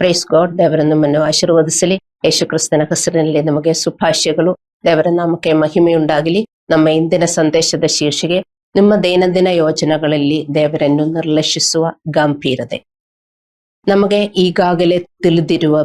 Praise God ದೇವರ ನಮ್ಮನ್ನು ಆಶೀರ್ವದಿಸಲಿ. ಯೇಸು ಕ್ರಿಸ್ತನ ಹೆಸರಿನಲ್ಲಿ ನಮಗೆ ಸುಭಾಷ್ಯಗಳು. ದೇವರ ನಾಮಕ್ಕೆ ಮಹಿಮೆಯುಂಡಾಗಲಿ ನಮ್ಮ ಇಂದಿನ ಸಂದೇಶದ ಶೀರ್ಷಿಕೆ, ನಿಮ್ಮ ದೈನಂದಿನ ಯೋಜನೆಗಳಲ್ಲಿ ದೇವರನ್ನು ನಿರ್ಲಕ್ಷಿಸುವ ಗಂಭೀರತೆ. ನಮಗೆ ಈಗಾಗಲೇ ತಿಳಿದಿರುವ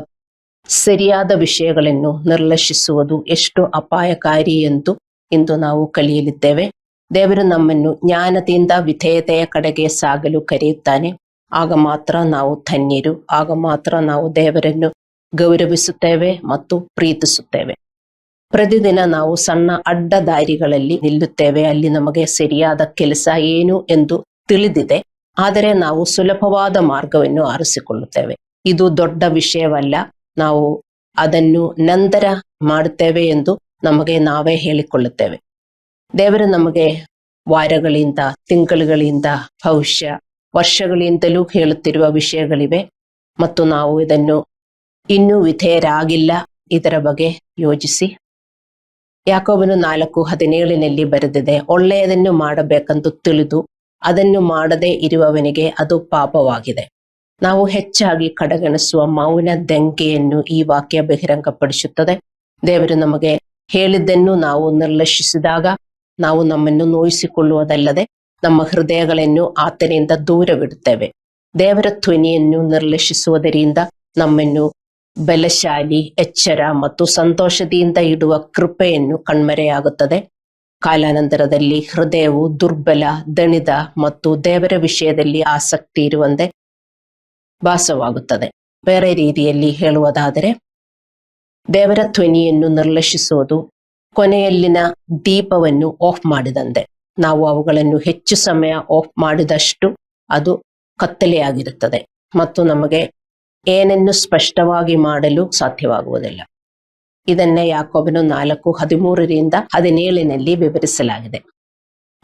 ಸರಿಯಾದ ವಿಷಯಗಳನ್ನು ನಿರ್ಲಕ್ಷಿಸುವುದು ಎಷ್ಟು ಅಪಾಯಕಾರಿ ಎಂದು ಇಂದು ನಾವು ಕಲಿಯಲಿದ್ದೇವೆ. ದೇವರು ನಮ್ಮನ್ನು ಜ್ಞಾನದಿಂದ ವಿಧೇಯತೆಯ ಕಡೆಗೆ ಸಾಗಲು ಕರೆಯುತ್ತಾನೆ. ಆಗ ಮಾತ್ರ ನಾವು ಧನ್ಯರು, ಆಗ ಮಾತ್ರ ನಾವು ದೇವರನ್ನು ಗೌರವಿಸುತ್ತೇವೆ ಮತ್ತು ಪ್ರೀತಿಸುತ್ತೇವೆ. ಪ್ರತಿದಿನ ನಾವು ಸಣ್ಣ ಅಡ್ಡ ದಾರಿಗಳಲ್ಲಿ ನಿಲ್ಲುತ್ತೇವೆ, ಅಲ್ಲಿ ನಮಗೆ ಸರಿಯಾದ ಕೆಲಸ ಏನು ಎಂದು ತಿಳಿದಿದೆ, ಆದರೆ ನಾವು ಸುಲಭವಾದ ಮಾರ್ಗವನ್ನು ಆರಿಸಿಕೊಳ್ಳುತ್ತೇವೆ. ಇದು ದೊಡ್ಡ ವಿಷಯವಲ್ಲ, ನಾವು ಅದನ್ನು ನಂತರ ಮಾಡುತ್ತೇವೆ ಎಂದು ನಮಗೆ ನಾವೇ ಹೇಳಿಕೊಳ್ಳುತ್ತೇವೆ. ದೇವರು ನಮಗೆ ವಾರಗಳಿಂದ, ತಿಂಗಳುಗಳಿಂದ ಭವಿಷ್ಯ ವರ್ಷಗಳಿಂದಲೂ ಹೇಳುತ್ತಿರುವ ವಿಷಯಗಳಿವೆ ಮತ್ತು ನಾವು ಇದನ್ನು ಇನ್ನೂ ವಿಧೇಯರಾಗಿಲ್ಲ. ಇದರ ಬಗ್ಗೆ ಯೋಚಿಸಿ. ಯಾಕೋಬನು ನಾಲ್ಕು ಹದಿನೇಳಿನಲ್ಲಿ ಬರೆದಿದೆ, ಒಳ್ಳೆಯದನ್ನು ಮಾಡಬೇಕೆಂದು ತಿಳಿದು ಅದನ್ನು ಮಾಡದೇ ಇರುವವನಿಗೆ ಅದು ಪಾಪವಾಗಿದೆ. ನಾವು ಹೆಚ್ಚಾಗಿ ಕಡೆಗಣಿಸುವ ಮೌನ ದಂಗೆಯನ್ನು ಈ ವಾಕ್ಯ ಬಹಿರಂಗಪಡಿಸುತ್ತದೆ. ದೇವರು ನಮಗೆ ಹೇಳಿದ್ದನ್ನು ನಾವು ನಿರ್ಲಕ್ಷಿಸಿದಾಗ ನಾವು ನಮ್ಮನ್ನು ನೋಯಿಸಿಕೊಳ್ಳುವುದಲ್ಲದೆ ನಮ್ಮ ಹೃದಯಗಳನ್ನು ಆತನಿಂದ ದೂರವಿಡುತ್ತೇವೆ. ದೇವರ ಧ್ವನಿಯನ್ನು ನಿರ್ಲಕ್ಷಿಸುವುದರಿಂದ ನಮ್ಮನ್ನು ಬಲಶಾಲಿ, ಎಚ್ಚರ ಮತ್ತು ಸಂತೋಷದಿಂದ ಇಡುವ ಕೃಪೆಯನ್ನು ಕಣ್ಮರೆಯಾಗುತ್ತದೆ. ಕಾಲಾನಂತರದಲ್ಲಿ ಹೃದಯವು ದುರ್ಬಲ, ದಣಿದ ಮತ್ತು ದೇವರ ವಿಷಯದಲ್ಲಿ ಆಸಕ್ತಿ ಇರುವಂತೆ ಭಾಸವಾಗುತ್ತದೆ. ಬೇರೆ ರೀತಿಯಲ್ಲಿ ಹೇಳುವುದಾದರೆ, ದೇವರ ಧ್ವನಿಯನ್ನು ನಿರ್ಲಕ್ಷಿಸುವುದು ಕೊನೆಯಲ್ಲಿನ ದೀಪವನ್ನು ಆಫ್ ಮಾಡಿದಂತೆ. ನಾವು ಅವುಗಳನ್ನು ಹೆಚ್ಚು ಸಮಯ ಆಫ್ ಮಾಡಿದಷ್ಟು ಅದು ಕತ್ತಲೆಯಾಗಿರುತ್ತದೆ ಮತ್ತು ನಮಗೆ ಏನನ್ನು ಸ್ಪಷ್ಟವಾಗಿ ಮಾಡಲು ಸಾಧ್ಯವಾಗುವುದಿಲ್ಲ. ಇದನ್ನೇ ಯಾಕೋಬನು ನಾಲ್ಕು ಹದಿಮೂರರಿಂದ ಹದಿನೇಳಿನಲ್ಲಿ ವಿವರಿಸಲಾಗಿದೆ.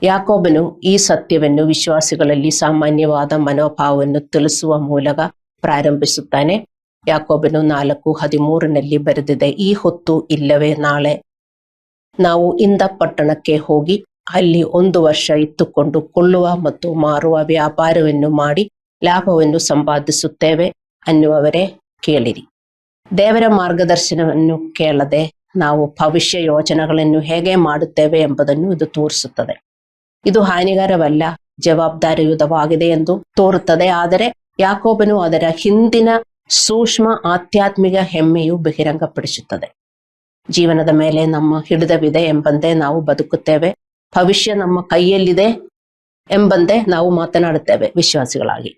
ಯಾಕೋಬನು ಈ ಸತ್ಯವನ್ನು ವಿಶ್ವಾಸಿಗಳಲ್ಲಿ ಸಾಮಾನ್ಯವಾದ ಮನೋಭಾವವನ್ನು ತಿಳಿಸುವ ಮೂಲಕ ಪ್ರಾರಂಭಿಸುತ್ತಾನೆ. ಯಾಕೋಬನು ನಾಲ್ಕು ಹದಿಮೂರಿನಲ್ಲಿ ಬರೆದಿದೆ, ಈ ಹೊತ್ತು ಇಲ್ಲವೇ ನಾಳೆ. ನಾವು ಇಂದ ಪಟ್ಟಣಕ್ಕೆ ಹೋಗಿ ಅಲ್ಲಿ ಒಂದು ವರ್ಷ ಇತ್ತುಕೊಂಡು ಕೊಳ್ಳುವ ಮತ್ತು ಮಾರುವ ವ್ಯಾಪಾರವನ್ನು ಮಾಡಿ ಲಾಭವನ್ನು ಸಂಪಾದಿಸುತ್ತೇವೆ ಅನ್ನುವವರೇ ಕೇಳಿರಿ. ದೇವರ ಮಾರ್ಗದರ್ಶನವನ್ನು ಕೇಳದೆ ನಾವು ಭವಿಷ್ಯ ಯೋಜನೆಗಳನ್ನು ಹೇಗೆ ಮಾಡುತ್ತೇವೆ ಎಂಬುದನ್ನು ಇದು ತೋರಿಸುತ್ತದೆ. ಇದು ಹಾನಿಕರವಲ್ಲ, ಜವಾಬ್ದಾರಿಯುತವಾಗಿದೆ ಎಂದು ತೋರುತ್ತದೆ. ಆದರೆ ಯಾಕೋಬನು ಅದರ ಹಿಂದಿನ ಸೂಕ್ಷ್ಮ ಆಧ್ಯಾತ್ಮಿಕ ಹೆಮ್ಮೆಯು ಬಹಿರಂಗಪಡಿಸುತ್ತದೆ. ಜೀವನದ ಮೇಲೆ ನಮ್ಮ ಹಿಡಿದವಿದೆ ಎಂಬಂತೆ ನಾವು ಬದುಕುತ್ತೇವೆ. ಭವಿಷ್ಯ ನಮ್ಮ ಕೈಯಲ್ಲಿದೆ ಎಂಬಂತೆ ನಾವು ಮಾತನಾಡುತ್ತೇವೆ ವಿಶ್ವಾಸಿಗಳಾಗಿ.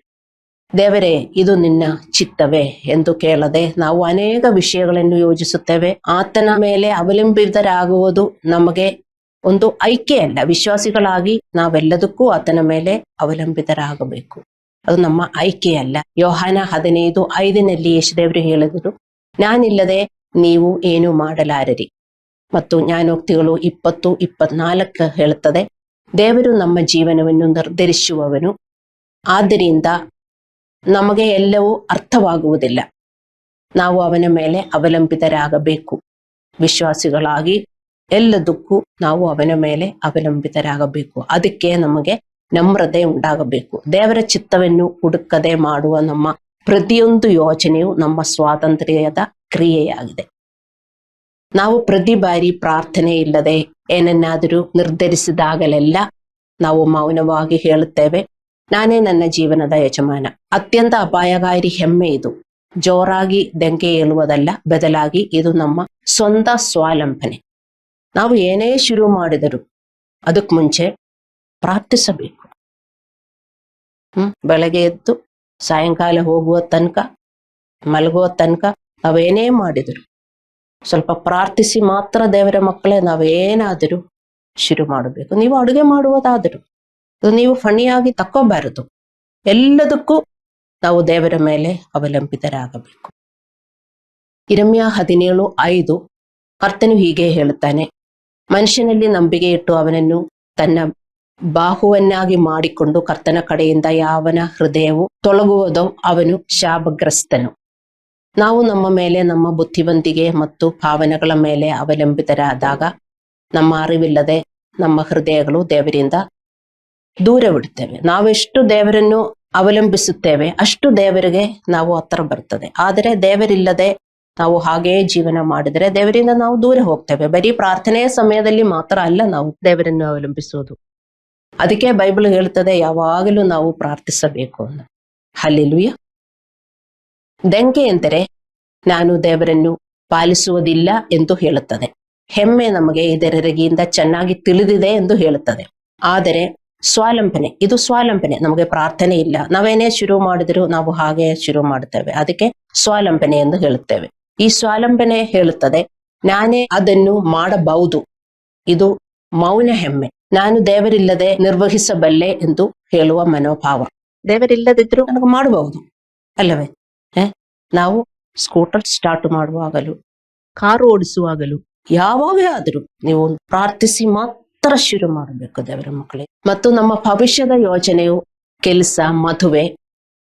ದೇವರೇ, ಇದು ನಿನ್ನ ಚಿತ್ತವೇ ಎಂದು ಕೇಳದೆ ನಾವು ಅನೇಕ ವಿಷಯಗಳನ್ನು ಯೋಜಿಸುತ್ತೇವೆ. ಆತನ ಮೇಲೆ ಅವಲಂಬಿತರಾಗುವುದು ನಮಗೆ ಒಂದು ಐಕ್ಯ ಅಲ್ಲ. ವಿಶ್ವಾಸಿಗಳಾಗಿ ನಾವೆಲ್ಲದಕ್ಕೂ ಆತನ ಮೇಲೆ ಅವಲಂಬಿತರಾಗಬೇಕು. ಅದು ನಮ್ಮ ಆಯ್ಕೆಯಲ್ಲ ಯೋಹಾನ ಹದಿನೈದು ಐದಿನಲ್ಲಿ ಯಶದೇವರು ಹೇಳಿದರು, ನಾನಿಲ್ಲದೆ ನೀವು ಏನು ಮಾಡಲಾರರಿ. ಮತ್ತು ಜ್ಞಾನೋಕ್ತಿಗಳು ಇಪ್ಪತ್ತು, ಇಪ್ಪತ್ನಾಲ್ಕು ಹೇಳುತ್ತದೆ, ದೇವರು ನಮ್ಮ ಜೀವನವನ್ನು ನಿರ್ಧರಿಸುವವನು. ಆದ್ದರಿಂದ ನಮಗೆ ಎಲ್ಲವೂ ಅರ್ಥವಾಗುವುದಿಲ್ಲ. ನಾವು ಅವನ ಮೇಲೆ ಅವಲಂಬಿತರಾಗಬೇಕು. ವಿಶ್ವಾಸಿಗಳಾಗಿ ಎಲ್ಲದಕ್ಕೂ ನಾವು ಅವನ ಮೇಲೆ ಅವಲಂಬಿತರಾಗಬೇಕು. ಅದಕ್ಕೆ ನಮಗೆ ನಮ್ರತೆ ಉಂಟಾಗಬೇಕು. ದೇವರ ಚಿತ್ತವನ್ನು ಹುಡುಕದೆ ಮಾಡುವ ನಮ್ಮ ಪ್ರತಿಯೊಂದು ಯೋಜನೆಯು ನಮ್ಮ ಸ್ವಾತಂತ್ರ್ಯದ ಕ್ರಿಯೆಯಾಗಿದೆ. ನಾವು ಪ್ರತಿ ಬಾರಿ ಪ್ರಾರ್ಥನೆ ಇಲ್ಲದೆ ಏನನ್ನಾದರೂ ನಿರ್ಧರಿಸಿದಾಗಲೆಲ್ಲ ನಾವು ಮೌನವಾಗಿ ಹೇಳುತ್ತೇವೆ. ನಾನೇ ನನ್ನ ಜೀವನದ ಯಜಮಾನ. ಅತ್ಯಂತ ಅಪಾಯಕಾರಿ ಹೆಮ್ಮೆ ಇದು. ಜೋರಾಗಿ ದಂಗೆ ಏಳುವುದಲ್ಲ, ಬದಲಾಗಿ ಇದು ನಮ್ಮ ಸ್ವಂತ ಸ್ವಾವಲಂಬನೆ ನಾವು ಏನೇ ಶುರು ಮಾಡಿದರು ಅದಕ್ಕೆ ಮುಂಚೆ ಪ್ರಾರ್ಥಿಸಬೇಕು. ಹ್ಮ್, ಬೆಳಗ್ಗೆ ಎದ್ದು ಸಾಯಂಕಾಲ ಹೋಗುವ ತನಕ, ಮಲಗುವ ತನಕ ನಾವೇನೇ ಮಾಡಿದರು ಸ್ವಲ್ಪ ಪ್ರಾರ್ಥಿಸಿ ಮಾತ್ರ ದೇವರ ಮಕ್ಕಳೇ, ನಾವೇನಾದರೂ ಶುರು ಮಾಡಬೇಕು. ನೀವು ಅಡುಗೆ ಮಾಡುವುದಾದರೂ ನೀವು ಫಣಿಯಾಗಿ ತಕ್ಕೋಬಾರದು. ಎಲ್ಲದಕ್ಕೂ ನಾವು ದೇವರ ಮೇಲೆ ಅವಲಂಬಿತರಾಗಬೇಕು. ಇರಮ್ಯ ಹದಿನೇಳು ಐದು, ಕರ್ತನು ಹೀಗೆ ಹೇಳುತ್ತಾನೆ, ಮನುಷ್ಯನಲ್ಲಿ ನಂಬಿಕೆ ಇಟ್ಟು ಅವನನ್ನು ತನ್ನ ಬಾಹುವನ್ನಾಗಿ ಮಾಡಿಕೊಂಡು ಕರ್ತನ ಕಡೆಯಿಂದ ಯಾವನ ಹೃದಯವು ತೊಲಗುವುದೋ ಅವನು ಶಾಪಗ್ರಸ್ತನು. ನಾವು ನಮ್ಮ ಮೇಲೆ, ನಮ್ಮ ಬುದ್ಧಿವಂತಿಗೆ ಮತ್ತು ಭಾವನೆಗಳ ಮೇಲೆ ಅವಲಂಬಿತರಾದಾಗ ನಮ್ಮ ಅರಿವಿಲ್ಲದೆ ನಮ್ಮ ಹೃದಯಗಳು ದೇವರಿಂದ ದೂರವಿಡುತ್ತೇವೆ. ನಾವೆಷ್ಟು ದೇವರನ್ನು ಅವಲಂಬಿಸುತ್ತೇವೆ, ಅಷ್ಟು ದೇವರಿಗೆ ನಾವು ಹತ್ರ ಬರ್ತದೆ. ಆದರೆ ದೇವರಿಲ್ಲದೆ ನಾವು ಹಾಗೇ ಜೀವನ ಮಾಡಿದರೆ ದೇವರಿಂದ ನಾವು ದೂರ ಹೋಗ್ತೇವೆ. ಬರೀ ಪ್ರಾರ್ಥನೆಯ ಸಮಯದಲ್ಲಿ ಮಾತ್ರ ಅಲ್ಲ ನಾವು ದೇವರನ್ನು ಅವಲಂಬಿಸುವುದು. ಅದಕ್ಕೆ ಬೈಬಲ್ ಹೇಳ್ತದೆ, ಯಾವಾಗಲೂ ನಾವು ಪ್ರಾರ್ಥಿಸಬೇಕು ಅಂತ. ದಂಗೆ ಎಂದರೆ ನಾನು ದೇವರನ್ನು ಪಾಲಿಸುವುದಿಲ್ಲ ಎಂದು ಹೇಳುತ್ತದೆ. ಹೆಮ್ಮೆ ನಮಗೆ ಇದರೆಗಿಂದ ಚೆನ್ನಾಗಿ ತಿಳಿದಿದೆ ಎಂದು ಹೇಳುತ್ತದೆ. ಆದರೆ ಸ್ವಾಲಂಬನೆ ಇದು ಸ್ವಾಲಂಬನೆ ನಮಗೆ ಪ್ರಾರ್ಥನೆ ಇಲ್ಲ. ನಾವೇನೇ ಶುರು ಮಾಡಿದ್ರು ನಾವು ಹಾಗೆ ಶುರು ಮಾಡುತ್ತೇವೆ. ಅದಕ್ಕೆ ಸ್ವಾಲಂಬನೆ ಎಂದು ಹೇಳುತ್ತೇವೆ. ಈ ಸ್ವಾಲಂಬನೆ ಹೇಳುತ್ತದೆ ನಾನೇ ಅದನ್ನು ಮಾಡಬಹುದು ಇದು ಮೌನ ಹೆಮ್ಮೆ. ನಾನು ದೇವರಿಲ್ಲದೆ ನಿರ್ವಹಿಸಬಲ್ಲೆ ಎಂದು ಹೇಳುವ ಮನೋಭಾವ. ದೇವರಿಲ್ಲದಿದ್ರು ನನಗೆ ಮಾಡಬಹುದು ಅಲ್ಲವೇ? ನಾವು ಸ್ಕೂಟರ್ ಸ್ಟಾರ್ಟ್ ಮಾಡುವಾಗಲೂ, ಕಾರು ಓಡಿಸುವಾಗಲೂ, ಯಾವಾಗೇ ಆದರೂ ನೀವು ಪ್ರಾರ್ಥಿಸಿ ಮಾತ್ರ ಶುರು ಮಾಡಬೇಕು ದೇವರ ಮಕ್ಕಳೇ. ಮತ್ತು ನಮ್ಮ ಭವಿಷ್ಯದ ಯೋಜನೆಯು ಕೆಲಸ, ಮದುವೆ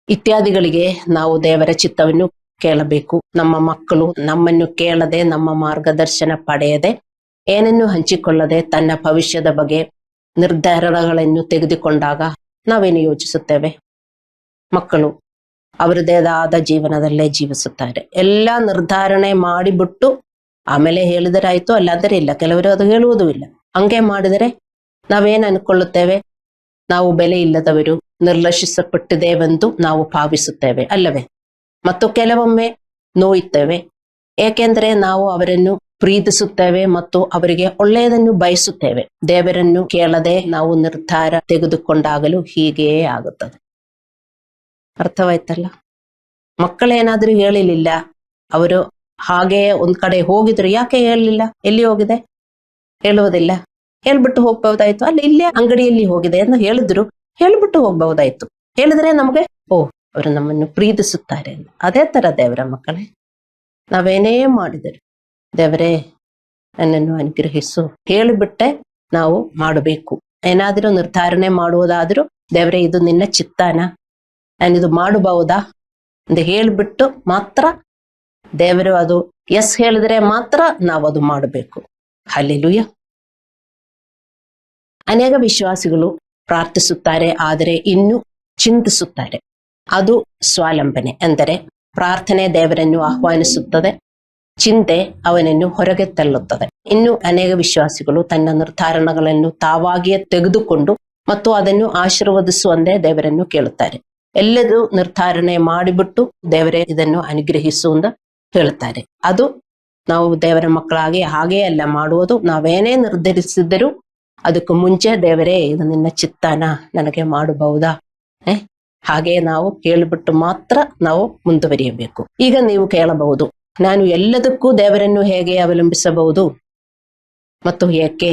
ಇತ್ಯಾದಿಗಳಿಗೆ ನಾವು ದೇವರ ಚಿತ್ತವನ್ನು ಕೇಳಬೇಕು. ನಮ್ಮ ಮಕ್ಕಳು ನಮ್ಮನ್ನು ಕೇಳದೆ, ನಮ್ಮ ಮಾರ್ಗದರ್ಶನ ಪಡೆಯದೆ ಏನನ್ನು ಹಂಚಿಕೊಳ್ಳದೆ ತನ್ನ ಭವಿಷ್ಯದ ಬಗ್ಗೆ ನಿರ್ಧಾರಗಳನ್ನು ತೆಗೆದುಕೊಂಡಾಗ ನಾವೇನು ಯೋಚಿಸುತ್ತೇವೆ? ಮಕ್ಕಳು ಅವರದೇ ಆದ ಜೀವನದಲ್ಲೇ ಜೀವಿಸುತ್ತಾರೆ. ಎಲ್ಲ ನಿರ್ಧಾರಣೆ ಮಾಡಿಬಿಟ್ಟು ಆಮೇಲೆ ಹೇಳಿದರೆ ಆಯ್ತು ಅಲ್ಲಾದರೆ ಇಲ್ಲ. ಕೆಲವರು ಅದು ಹೇಳುವುದೂ ಇಲ್ಲ. ಹಂಗೆ ಮಾಡಿದರೆ ನಾವೇನ್ ಅನ್ಕೊಳ್ಳುತ್ತೇವೆ? ನಾವು ಬೆಲೆ ಇಲ್ಲದವರು, ನಿರ್ಲಕ್ಷಿಸಲ್ಪಟ್ಟಿದ್ದೇವೆಂದು ನಾವು ಭಾವಿಸುತ್ತೇವೆ, ಅಲ್ಲವೇ? ಮತ್ತು ಕೆಲವೊಮ್ಮೆ ನೋಯುತ್ತೇವೆ. ಏಕೆಂದರೆ ನಾವು ಅವರನ್ನು ಪ್ರೀತಿಸುತ್ತೇವೆ ಮತ್ತು ಅವರಿಗೆ ಒಳ್ಳೆಯದನ್ನು ಬಯಸುತ್ತೇವೆ. ದೇವರನ್ನು ಕೇಳದೆ ನಾವು ನಿರ್ಧಾರ ತೆಗೆದುಕೊಂಡಾಗಲೂ ಹೀಗೆಯೇ ಆಗುತ್ತದೆ. ಅರ್ಥವಾಯ್ತಲ್ಲ? ಮಕ್ಕಳೇನಾದ್ರೂ ಹೇಳಿಲಿಲ್ಲ? ಅವರು ಹಾಗೆ ಒಂದ್ ಕಡೆ ಹೋಗಿದ್ರು, ಯಾಕೆ ಹೇಳಲಿಲ್ಲ ಎಲ್ಲಿ ಹೋಗಿದೆ? ಹೇಳುವುದಿಲ್ಲ. ಹೇಳ್ಬಿಟ್ಟು ಹೋಗ್ಬಹುದಾಯ್ತು ಅಲ್ಲಿ ಇಲ್ಲೇ ಅಂಗಡಿಯಲ್ಲಿ ಹೋಗಿದೆ ಅಂತ ಹೇಳಿದ್ರು. ಹೇಳ್ಬಿಟ್ಟು ಹೋಗ್ಬಹುದಾಯ್ತು ಹೇಳಿದ್ರೆ ನಮಗೆ, ಓ, ಅವರು ನಮ್ಮನ್ನು ಪ್ರೀತಿಸುತ್ತಾರೆ ಅದೇ ತರ ದೇವರ ಮಕ್ಕಳೇ, ನಾವೇನೇ ಮಾಡಿದರು ದೇವರೇ, ನನ್ನನ್ನು ಅನುಗ್ರಹಿಸು. ಹೇಳಿಬಿಟ್ಟೆ ನಾವು ಮಾಡಬೇಕು. ಏನಾದರೂ ನಿರ್ಧಾರಣೆ ಮಾಡುವುದಾದ್ರೂ ದೇವರೇ, ಇದು ನಿನ್ನ ಚಿತ್ತಾನ. ನಾನಿದು ಮಾಡಬಹುದಾ? ಅಂತ ಹೇಳ್ಬಿಟ್ಟು ಮಾತ್ರ ದೇವರು ಅದು ಎಸ್ ಹೇಳಿದ್ರೆ ಮಾತ್ರ ನಾವು ಅದು ಮಾಡಬೇಕು. ಅಲ್ಲಿಲುಯ್ಯ ಅನೇಕ ವಿಶ್ವಾಸಿಗಳು ಪ್ರಾರ್ಥಿಸುತ್ತಾರೆ, ಆದರೆ ಇನ್ನು ಚಿಂತಿಸುತ್ತಾರೆ. ಅದು ಸ್ವಾಲಂಬನೆ ಅಂದರೆ ಪ್ರಾರ್ಥನೆ ದೇವರನ್ನು ಆಹ್ವಾನಿಸುತ್ತದೆ, ಚಿಂತೆ ಅವನನ್ನು ಹೊರಗೆ ತಳ್ಳುತ್ತದೆ. ಇನ್ನು ಅನೇಕ ವಿಶ್ವಾಸಿಗಳು ತನ್ನ ನಿರ್ಧಾರಣಗಳನ್ನು ತಾವಾಗಿಯೇ ತೆಗೆದುಕೊಂಡು ಮತ್ತು ಅದನ್ನು ಆಶೀರ್ವದಿಸುವಂತೆ ದೇವರನ್ನು ಕೇಳುತ್ತಾರೆ. ಎಲ್ಲದೂ ನಿರ್ಧಾರಣೆ ಮಾಡಿಬಿಟ್ಟು ದೇವರೇ ಇದನ್ನು ಅನುಗ್ರಹಿಸು ಅಂತ ಹೇಳ್ತಾರೆ ಅದು ನಾವು ದೇವರ ಮಕ್ಕಳಾಗಿ ಹಾಗೇ ಅಲ್ಲ ಮಾಡುವುದು. ನಾವೇನೇ ನಿರ್ಧರಿಸಿದ್ದರೂ ಅದಕ್ಕೂ ಮುಂಚೆ ದೇವರೇ ಇದು ನಿನ್ನ ಚಿತ್ತಾನ, ನನಗೆ ಮಾಡಬಹುದಾ? ಹಾಗೆ ನಾವು ಕೇಳಿಬಿಟ್ಟು ಮಾತ್ರ ನಾವು ಮುಂದುವರಿಯಬೇಕು. ಈಗ ನೀವು ಕೇಳಬಹುದು, ನಾನು ಎಲ್ಲದಕ್ಕೂ ದೇವರನ್ನು ಹೇಗೆ ಅವಲಂಬಿಸಬಹುದು? ಮತ್ತು ಏಕೆ?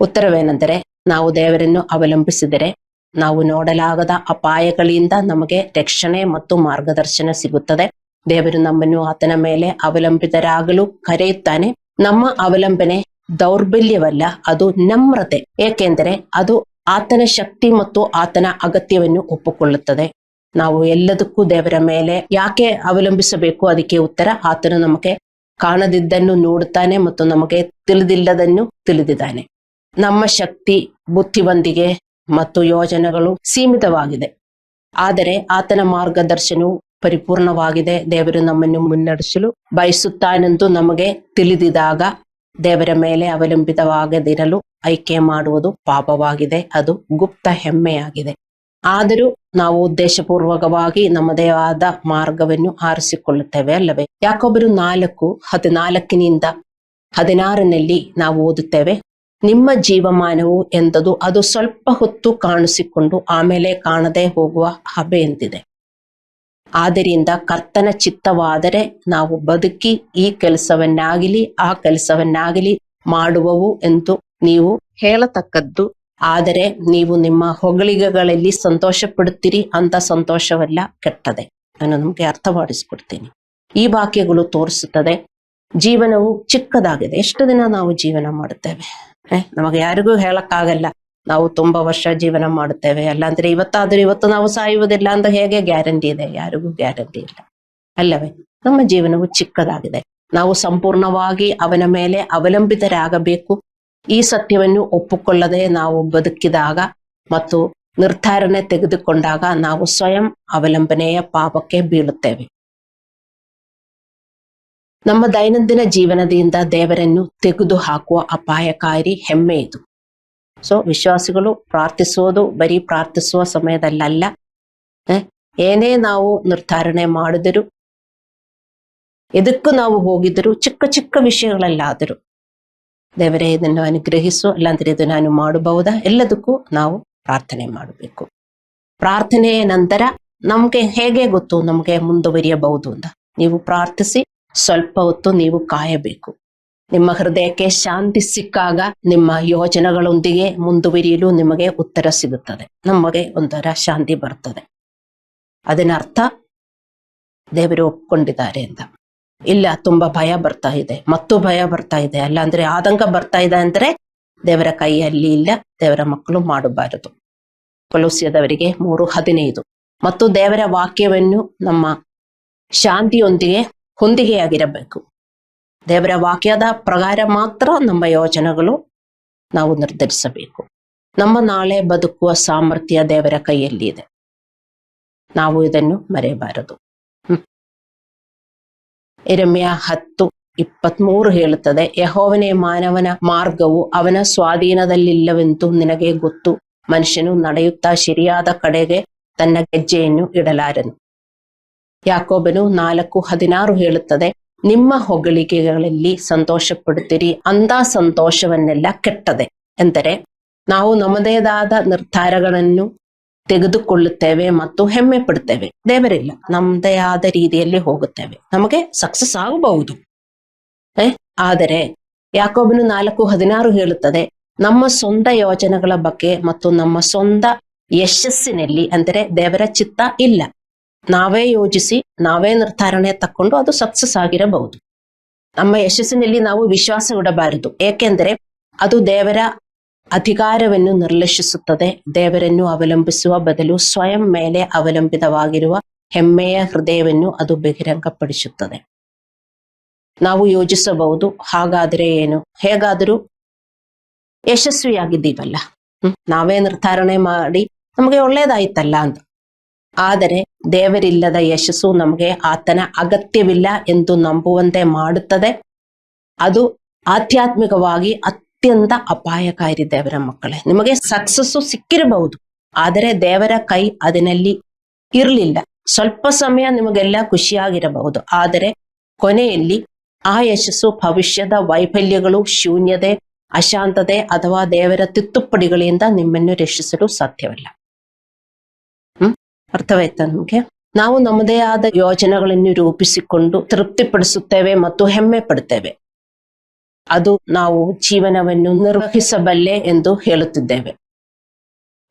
ಉತ್ತರವೇನೆಂದರೆ, ನಾವು ದೇವರನ್ನು ಅವಲಂಬಿಸಿದರೆ ನಾವು ನೋಡಲಾಗದ ಅಪಾಯಗಳಿಂದ ನಮಗೆ ರಕ್ಷಣೆ ಮತ್ತು ಮಾರ್ಗದರ್ಶನ ಸಿಗುತ್ತದೆ. ದೇವರು ನಮ್ಮನ್ನು ಆತನ ಮೇಲೆ ಅವಲಂಬಿತರಾಗಲು ಕರೆಯುತ್ತಾನೆ. ನಮ್ಮ ಅವಲಂಬನೆ ದೌರ್ಬಲ್ಯವಲ್ಲ, ಅದು ನಮ್ರತೆ. ಏಕೆಂದರೆ ಅದು ಆತನ ಶಕ್ತಿ ಮತ್ತು ಆತನ ಅಗತ್ಯವನ್ನು ಒಪ್ಪಿಕೊಳ್ಳುತ್ತದೆ. ನಾವು ಎಲ್ಲದಕ್ಕೂ ದೇವರ ಮೇಲೆ ಯಾಕೆ ಅವಲಂಬಿಸಬೇಕು? ಅದಕ್ಕೆ ಉತ್ತರ, ಆತನು ನಮಗೆ ಕಾಣದಿದ್ದನ್ನು ನೋಡುತ್ತಾನೆ ಮತ್ತು ನಮಗೆ ತಿಳಿದಿಲ್ಲದನ್ನು ತಿಳಿದಿದ್ದಾನೆ. ನಮ್ಮ ಶಕ್ತಿ ಬುದ್ಧಿವಂತಿಗೆ ಮತ್ತು ಯೋಜನೆಗಳು ಸೀಮಿತವಾಗಿದೆ. ಆದರೆ ಆತನ ಮಾರ್ಗದರ್ಶನವು ಪರಿಪೂರ್ಣವಾಗಿದೆ. ದೇವರು ನಮ್ಮನ್ನು ಮುನ್ನಡೆಸಲು ಬಯಸುತ್ತಾನೆಂದು ನಮಗೆ ತಿಳಿದಿದಾಗ ದೇವರ ಮೇಲೆ ಅವಲಂಬಿತವಾಗದಿರಲು ಆಯ್ಕೆ ಮಾಡುವುದು ಪಾಪವಾಗಿದೆ. ಅದು ಗುಪ್ತ ಹೆಮ್ಮೆಯಾಗಿದೆ. ಆದರೂ ನಾವು ಉದ್ದೇಶಪೂರ್ವಕವಾಗಿ ನಮ್ಮದೇ ಆದ ಮಾರ್ಗವನ್ನು ಆರಿಸಿಕೊಳ್ಳುತ್ತೇವೆ ಅಲ್ಲವೇ? ಯಾಕೊಬ್ಬರು ನಾಲ್ಕು ಹದಿನಾಲ್ಕಿನಿಂದ ಹದಿನಾರನಲ್ಲಿ ನಾವು ಓದುತ್ತೇವೆ. ನಿಮ್ಮ ಜೀವಮಾನವು ಎಂದದು ಅದು ಸ್ವಲ್ಪ ಹೊತ್ತು ಕಾಣಿಸಿಕೊಂಡು ಆಮೇಲೆ ಕಾಣದೆ ಹೋಗುವ ಹಬೆ ಎಂದಿದೆ ಆದ್ದರಿಂದ ಕರ್ತನ ಚಿತ್ತವಾದರೆ ನಾವು ಬದುಕಿ ಈ ಕೆಲಸವನ್ನಾಗಲಿ, ಆ ಕೆಲಸವನ್ನಾಗಲಿ ಮಾಡುವವು ಎಂದು ನೀವು ಹೇಳತಕ್ಕದ್ದು. ಆದರೆ ನೀವು ನಿಮ್ಮ ಹೊಗಳಿಗೆಗಳಲ್ಲಿ ಸಂತೋಷ ಪಡುತ್ತೀರಿ ಅಂತ ಸಂತೋಷವೆಲ್ಲ, ಕೆಟ್ಟದೆ. ನಾನು ನಿಮಗೆ ಅರ್ಥ ಮಾಡಿಸ್ಕೊಡ್ತೀನಿ ಈ ವಾಕ್ಯಗಳು ತೋರಿಸುತ್ತದೆ, ಜೀವನವು ಚಿಕ್ಕದಾಗಿದೆ. ಎಷ್ಟು ದಿನ ನಾವು ಜೀವನ ಮಾಡುತ್ತೇವೆ? ನಮಗೆ ಯಾರಿಗೂ ಹೇಳಕ್ಕಾಗಲ್ಲ. ನಾವು ತುಂಬಾ ವರ್ಷ ಜೀವನ ಮಾಡುತ್ತೇವೆ. ಅಲ್ಲಾಂದ್ರೆ ಇವತ್ತಾದ್ರೂ ಇವತ್ತು ನಾವು ಸಾಯುವುದಿಲ್ಲ ಅಂತ ಹೇಗೆ ಗ್ಯಾರಂಟಿ ಇದೆ? ಯಾರಿಗೂ ಗ್ಯಾರಂಟಿ ಇಲ್ಲ. ಅಲ್ಲವೇ? ನಮ್ಮ ಜೀವನವು ಚಿಕ್ಕದಾಗಿದೆ. ನಾವು ಸಂಪೂರ್ಣವಾಗಿ ಅವನ ಮೇಲೆ ಅವಲಂಬಿತರಾಗಬೇಕು. ಈ ಸತ್ಯವನ್ನು ಒಪ್ಪಿಕೊಳ್ಳದೆ ನಾವು ಬದುಕಿದಾಗ ಮತ್ತು ನಿರ್ಧಾರನೆ ತೆಗೆದುಕೊಂಡಾಗ ನಾವು ಸ್ವಯಂ ಅವಲಂಬನೆಯ ಪಾಪಕ್ಕೆ ಬೀಳುತ್ತೇವೆ. ನಮ್ಮ ದೈನಂದಿನ ಜೀವನದಿಂದ ದೇವರನ್ನು ತೆಗೆದು ಹಾಕುವ ಅಪಾಯಕಾರಿ ಹೆಮ್ಮೆ ಇದು. ಸೊ ವಿಶ್ವಾಸಿಗಳು ಪ್ರಾರ್ಥಿಸೋದು ಬರೀ ಪ್ರಾರ್ಥಿಸುವ ಸಮಯದಲ್ಲಲ್ಲ? ಏನೇ ನಾವು ನಿರ್ಧಾರಣೆ ಮಾಡಿದರೂ, ಎದಕ್ಕೂ ನಾವು ಹೋಗಿದ್ದರೂ, ಚಿಕ್ಕ ಚಿಕ್ಕ ವಿಷಯಗಳಲ್ಲಾದರೂ, ದೇವರೇ, ಇದನ್ನು ಅನುಗ್ರಹಿಸು ಅಲ್ಲಾಂದ್ರೆ ಇದು ನಾನು ಮಾಡಬಹುದಾ? ಎಲ್ಲದಕ್ಕೂ ನಾವು ಪ್ರಾರ್ಥನೆ ಮಾಡಬೇಕು. ಪ್ರಾರ್ಥನೆಯ ನಂತರ ನಮ್ಗೆ ಹೇಗೆ ಗೊತ್ತು, ನಮಗೆ ಮುಂದುವರಿಯಬಹುದು ಅಂತ? ನೀವು ಪ್ರಾರ್ಥಿಸಿ ಸ್ವಲ್ಪ ಹೊತ್ತು ನೀವು ಕಾಯಬೇಕು. ನಿಮ್ಮ ಹೃದಯಕ್ಕೆ ಶಾಂತಿ ಸಿಕ್ಕಾಗ ನಿಮ್ಮ ಯೋಜನೆಗಳೊಂದಿಗೆ ಮುಂದುವರಿಯಲು ನಿಮಗೆ ಉತ್ತರ ಸಿಗುತ್ತದೆ. ನಮಗೆ ಒಂಥರ ಶಾಂತಿ ಬರ್ತದೆ. ಅದನ್ನ ಅರ್ಥ ದೇವರು ಒಪ್ಕೊಂಡಿದ್ದಾರೆ ಅಂತ. ಇಲ್ಲ, ತುಂಬಾ ಭಯ ಬರ್ತಾ ಇದೆ. ಮತ್ತು ಭಯ ಬರ್ತಾ ಇದೆ. ಅಲ್ಲ ಅಂದ್ರೆ ಆತಂಕ ಬರ್ತಾ ಇದೆ ಅಂದ್ರೆ ದೇವರ ಕೈಯಲ್ಲಿ ಇಲ್ಲ. ದೇವರ ಮಕ್ಕಳು ಮಾಡಬಾರದು. ಕೊಲೋಸಿಯದವರಿಗೆ ಮೂರು ಹದಿನೈದು. ಮತ್ತು ದೇವರ ವಾಕ್ಯವನ್ನು ನಮ್ಮ ಶಾಂತಿಯೊಂದಿಗೆ ಹೊಂದಿಗೆಯಾಗಿರಬೇಕು ದೇವರ ವಾಕ್ಯದ ಪ್ರಕಾರ ಮಾತ್ರ ನಮ್ಮ ಯೋಜನೆಗಳು ನಾವು ನಿರ್ಧರಿಸಬೇಕು. ನಮ್ಮ ನಾಳೆ ಬದುಕುವ ಸಾಮರ್ಥ್ಯ ದೇವರ ಕೈಯಲ್ಲಿ ಇದೆ ನಾವು ಇದನ್ನು ಮರೆಯಬಾರದು. ಎರೆಮ್ಯ ಹತ್ತು, ಇಪ್ಪತ್ಮೂರು ಹೇಳುತ್ತದೆ, ಯಹೋವನೇ ಮಾನವನ ಮಾರ್ಗವು ಅವನ ಸ್ವಾಧೀನದಲ್ಲಿಲ್ಲವೆಂದು ನಿನಗೆ ಗೊತ್ತು. ಮನುಷ್ಯನು ನಡೆಯುತ್ತಾ, ಶರಿಯಾದ ಕಡೆಗೆ ತನ್ನ ಗೆಜ್ಜೆಯನ್ನು ಇಡಲಾರನು. ಯಾಕೋಬನು ನಾಲ್ಕು ಹದಿನಾರು ಹೇಳುತ್ತದೆ, ನಿಮ್ಮ ಹೊಗಳಿಕೆಗಳಲ್ಲಿ ಸಂತೋಷ ಪಡುತ್ತೀರಿ ಅಂದ ಸಂತೋಷವನ್ನೆಲ್ಲ ಕೆಟ್ಟದೆ. ಎಂದರೆ, ನಾವು ನಮ್ಮದೇದಾದ ನಿರ್ಧಾರಗಳನ್ನು ತೆಗೆದುಕೊಳ್ಳುತ್ತೇವೆ ಮತ್ತು ಹೆಮ್ಮೆ ಪಡುತ್ತೇವೆ ದೇವರಿಲ್ಲ, ನಮ್ಮದೇ ಆದ ರೀತಿಯಲ್ಲಿ ಹೋಗುತ್ತೇವೆ. ನಮಗೆ ಸಕ್ಸಸ್ ಆಗಬಹುದು. ಏ, ಆದರೆ, ಯಾಕೋಬನು ನಾಲ್ಕು ಹದಿನಾರು ಹೇಳುತ್ತದೆ, ನಮ್ಮ ಸ್ವಂತ ಯೋಜನೆಗಳ ಬಗ್ಗೆ ಮತ್ತು ನಮ್ಮ ಸ್ವಂತ ಯಶಸ್ಸಿನಲ್ಲಿ, ಅಂದರೆ ದೇವರ ಚಿತ್ತ ಇಲ್ಲ. ನಾವೇ ಯೋಜಿಸಿ, ನಾವೇ ನಿರ್ಧಾರಣೆ ತಕ್ಕೊಂಡು ಅದು ಸಕ್ಸಸ್ ಆಗಿರಬಹುದು. ನಮ್ಮ ಯಶಸ್ಸಿನಲ್ಲಿ ನಾವು ವಿಶ್ವಾಸ ಇಡಬಾರದು. ಏಕೆಂದರೆ ಅದು ದೇವರ ಅಧಿಕಾರವನ್ನು ನಿರ್ಲಕ್ಷಿಸುತ್ತದೆ. ದೇವರನ್ನು ಅವಲಂಬಿಸುವ ಬದಲು ಸ್ವಯಂ ಮೇಲೆ ಅವಲಂಬಿತವಾಗಿರುವ ಹೆಮ್ಮೆಯ ಹೃದಯವನ್ನು ಅದು ಬಹಿರಂಗಪಡಿಸುತ್ತದೆ. ನಾವು ಯೋಜಿಸಬಹುದು. ಹಾಗಾದರೆ ಏನು? ಹೇಗಾದರೂ ಯಶಸ್ವಿಯಾಗಿದ್ದೀವಲ್ಲ. ನಾವೇ ನಿರ್ಧಾರಣೆ ಮಾಡಿ ನಮಗೆ ಒಳ್ಳೇದಾಯ್ತಲ್ಲ ಅಂತ. ಆದರೆ ದೇವರಿಲ್ಲದ ಯಶಸ್ಸು ನಮಗೆ ಆತನ ಅಗತ್ಯವಿಲ್ಲ ಎಂದು ನಂಬುವಂತೆ ಮಾಡುತ್ತದೆ. ಅದು ಆಧ್ಯಾತ್ಮಿಕವಾಗಿ ಅತ್ಯಂತ ಅಪಾಯಕಾರಿ ದೇವರ ಮಕ್ಕಳೇ. ನಿಮಗೆ ಸಕ್ಸಸ್ಸು ಸಿಕ್ಕಿರಬಹುದು, ಆದರೆ ದೇವರ ಕೈ ಅದನಲ್ಲಿ ಇರಲಿಲ್ಲ. ಸ್ವಲ್ಪ ಸಮಯ ನಿಮಗೆಲ್ಲ ಖುಷಿಯಾಗಿರಬಹುದು, ಆದರೆ ಕೊನೆಯಲ್ಲಿ ಆ ಯಶಸ್ಸು ಭವಿಷ್ಯದ ವೈಫಲ್ಯಗಳು, ಶೂನ್ಯತೆ, ಅಶಾಂತತೆ ಅಥವಾ ದೇವರ ತಿತ್ತುಪಡಿಗಳಿಂದ ನಿಮ್ಮನ್ನು ರಕ್ಷಿಸಲು ಸಾಧ್ಯವಿಲ್ಲ. ಅರ್ಥವಾಯ್ತಾ ನಮ್ಗೆ? ನಾವು ನಮ್ಮದೇ ಆದ ಯೋಜನೆಗಳನ್ನು ರೂಪಿಸಿಕೊಂಡು ತೃಪ್ತಿಪಡಿಸುತ್ತೇವೆ ಮತ್ತು ಹೆಮ್ಮೆ ಪಡುತ್ತೇವೆ ಅದು ನಾವು ಜೀವನವನ್ನು ನಿರ್ವಹಿಸಬಲ್ಲೆ ಎಂದು ಹೇಳುತ್ತಿದ್ದೇವೆ.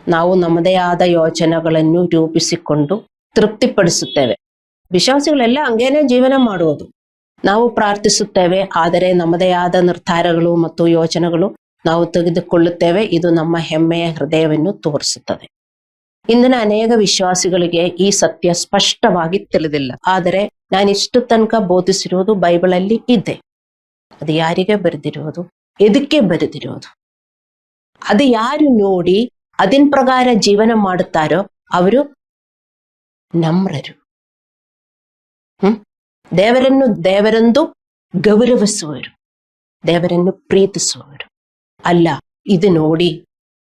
ನಾವು ನಮ್ಮದೇ ಆದ ಯೋಜನೆಗಳನ್ನು ರೂಪಿಸಿಕೊಂಡು ತೃಪ್ತಿಪಡಿಸುತ್ತೇವೆ. ವಿಶ್ವಾಸಿಗಳೆಲ್ಲ ಹಂಗೇನೆ ಜೀವನ ಮಾಡುವುದು. ನಾವು ಪ್ರಾರ್ಥಿಸುತ್ತೇವೆ, ಆದರೆ ನಮ್ಮದೇ ಆದ ನಿರ್ಧಾರಗಳು ಮತ್ತು ಯೋಜನೆಗಳು ನಾವು ತೆಗೆದುಕೊಳ್ಳುತ್ತೇವೆ. ಇದು ನಮ್ಮ ಹೆಮ್ಮೆಯ ಹೃದಯವನ್ನು ತೋರಿಸುತ್ತದೆ. ಇಂದಿನ ಅನೇಕ ವಿಶ್ವಾಸಿಗಳಿಗೆ ಈ ಸತ್ಯ ಸ್ಪಷ್ಟವಾಗಿ ತಿಳಿದಿಲ್ಲ. ಆದರೆ ನಾನಿಷ್ಟು ತನಕ ಬೋಧಿಸಿರುವುದು ಬೈಬಲಲ್ಲಿ ಇದೆ. ಅದು ಯಾರಿಗೆ ಬರೆದಿರುವುದು? ಎದಕ್ಕೆ ಬರೆದಿರುವುದು? ಅದು ಯಾರು ನೋಡಿ ಅದಿನ ಪ್ರಕಾರ ಜೀವನ ಮಾಡುತ್ತಾರೋ ಅವರು ನಮ್ರರು. ಹ್ಮ್? ದೇವರನ್ನು ದೇವರೆಂದು ಗೌರವಿಸುವರು. ದೇವರನ್ನು ಪ್ರೀತಿಸುವರು. ಅಲ್ಲ, ಇದು ನೋಡಿ